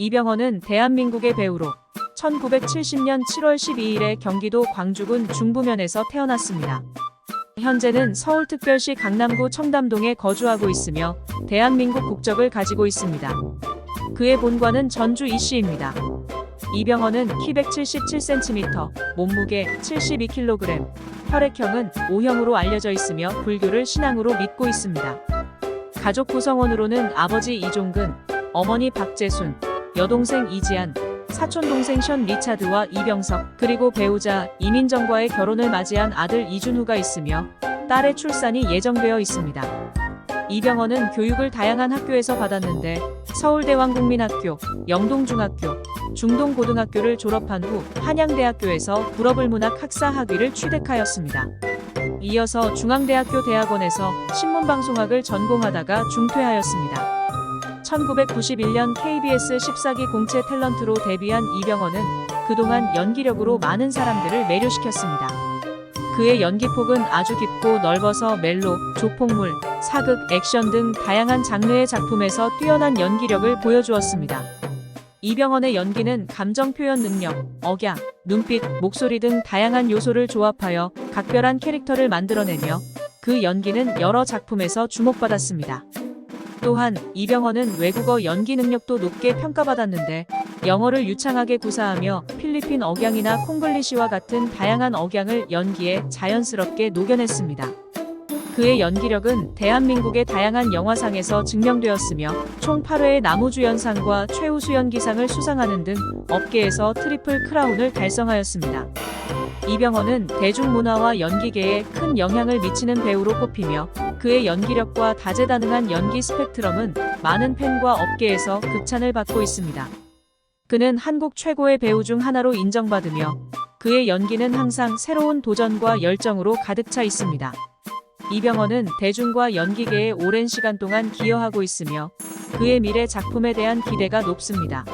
이병헌은 대한민국의 배우로 1970년 7월 12일에 경기도 광주군 중부면에서 태어났습니다. 현재는 서울특별시 강남구 청담동에 거주하고 있으며 대한민국 국적을 가지고 있습니다. 그의 본관은 전주 이시입니다. 이병헌은 키 177cm, 몸무게 72kg, 혈액형은 O형으로 알려져 있으며 불교를 신앙으로 믿고 있습니다. 가족 구성원으로는 아버지 이종근, 어머니 박재순, 여동생 이지안, 사촌동생 션 리차드와 이병석, 그리고 배우자 이민정과의 결혼을 맞이한 아들 이준후가 있으며 딸의 출산이 예정되어 있습니다. 이병헌은 교육을 다양한 학교에서 받았는데 서울대왕국민학교, 영동중학교, 중동고등학교를 졸업한 후 한양대학교에서 불어불문학 학사 학위를 취득하였습니다. 이어서 중앙대학교 대학원에서 신문방송학을 전공하다가 중퇴하였습니다. 1991년 KBS 14기 공채 탤런트로 데뷔한 이병헌은 그동안 연기력으로 많은 사람들을 매료시켰습니다. 그의 연기폭은 아주 깊고 넓어서 멜로, 조폭물, 사극, 액션 등 다양한 장르의 작품에서 뛰어난 연기력을 보여주었습니다. 이병헌의 연기는 감정 표현 능력, 억양, 눈빛, 목소리 등 다양한 요소를 조합하여 각별한 캐릭터를 만들어내며 그 연기는 여러 작품에서 주목받았습니다. 또한 이병헌은 외국어 연기 능력도 높게 평가받았는데 영어를 유창하게 구사하며 필리핀 억양이나 콩글리시와 같은 다양한 억양을 연기에 자연스럽게 녹여냈습니다. 그의 연기력은 대한민국의 다양한 영화상에서 증명되었으며 총 8회의 나무주연상과 최우수 연기상을 수상하는 등 업계에서 트리플 크라운을 달성하였습니다. 이병헌은 대중문화와 연기계에 큰 영향을 미치는 배우로 꼽히며 그의 연기력과 다재다능한 연기 스펙트럼은 많은 팬과 업계에서 극찬을 받고 있습니다. 그는 한국 최고의 배우 중 하나로 인정받으며 그의 연기는 항상 새로운 도전과 열정으로 가득 차 있습니다. 이병헌은 대중과 연기계에 오랜 시간 동안 기여하고 있으며 그의 미래 작품에 대한 기대가 높습니다.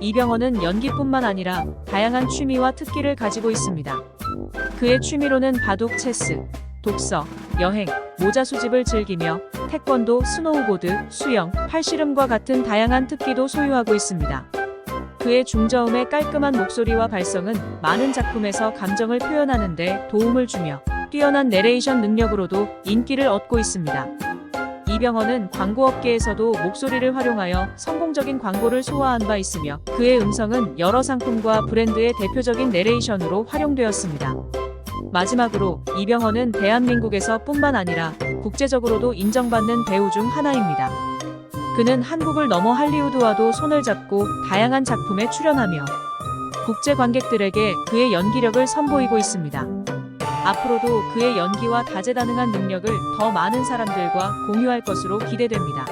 이병헌은 연기뿐만 아니라 다양한 취미와 특기를 가지고 있습니다. 그의 취미로는 바둑, 체스, 독서, 여행, 모자 수집을 즐기며 태권도, 스노우보드, 수영, 팔씨름과 같은 다양한 특기도 소유하고 있습니다. 그의 중저음의 깔끔한 목소리와 발성은 많은 작품에서 감정을 표현하는 데 도움을 주며 뛰어난 내레이션 능력으로도 인기를 얻고 있습니다. 이병헌은 광고업계에서도 목소리를 활용하여 성공적인 광고를 소화한 바 있으며 그의 음성은 여러 상품과 브랜드의 대표적인 내레이션으로 활용되었습니다. 마지막으로 이병헌은 대한민국에서 뿐만 아니라 국제적으로도 인정받는 배우 중 하나입니다. 그는 한국을 넘어 할리우드와도 손을 잡고 다양한 작품에 출연하며 국제 관객들에게 그의 연기력을 선보이고 있습니다. 앞으로도 그의 연기와 다재다능한 능력을 더 많은 사람들과 공유할 것으로 기대됩니다.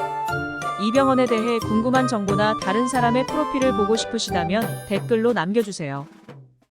이병헌에 대해 궁금한 정보나 다른 사람의 프로필을 보고 싶으시다면 댓글로 남겨주세요.